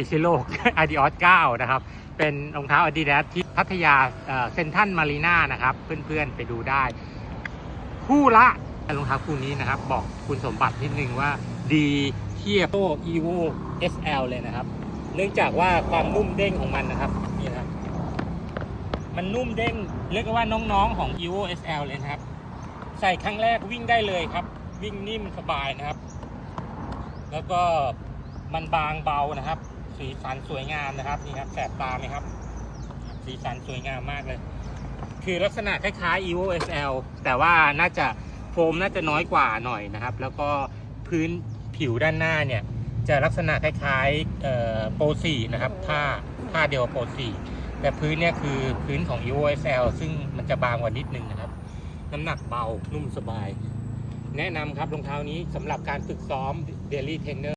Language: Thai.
ดิซิโล Adios 9นะครับ เป็นรองเท้า Adidas ที่พัทยาเซนทันมารีนานะครับ เพื่อนๆไปดูได้ คู่ละรองเท้าคู่นี้นะครับ บอกคุณสมบัตินิดนึงว่าดีเทียบโต Evo SL เลยนะครับ เนื่องจากว่าความนุ่มเด้งของมันนะครับนี่นะครับ มันนุ่มเด้งเรียกว่าน้องๆของ Evo SL เลยนะครับ ใส่ครั้งแรกวิ่งได้เลยครับ วิ่งนิ่มสบายนะครับ แล้วก็มันบางเบานะครับ สีสันสวยงามนะครับนี่ครับแสบตาไหมครับ สีสันสวยงามมากเลย คือลักษณะคล้ายๆ Evo SL แต่ว่าน่าจะโฟมน่าจะน้อยกว่าหน่อยนะครับ แล้วก็พื้นผิวด้านหน้าเนี่ย จะลักษณะคล้ายๆโปรสี่นะครับผ้าผ้าเดียวโปรสี่แต่พื้นเนี่ยคือพื้นของ Evo SL ซึ่งมันจะบางกว่านิดนึงนะครับ น้ำหนักเบานุ่มสบาย แนะนำครับรองเท้านี้สำหรับการฝึกซ้อม Daily Trainer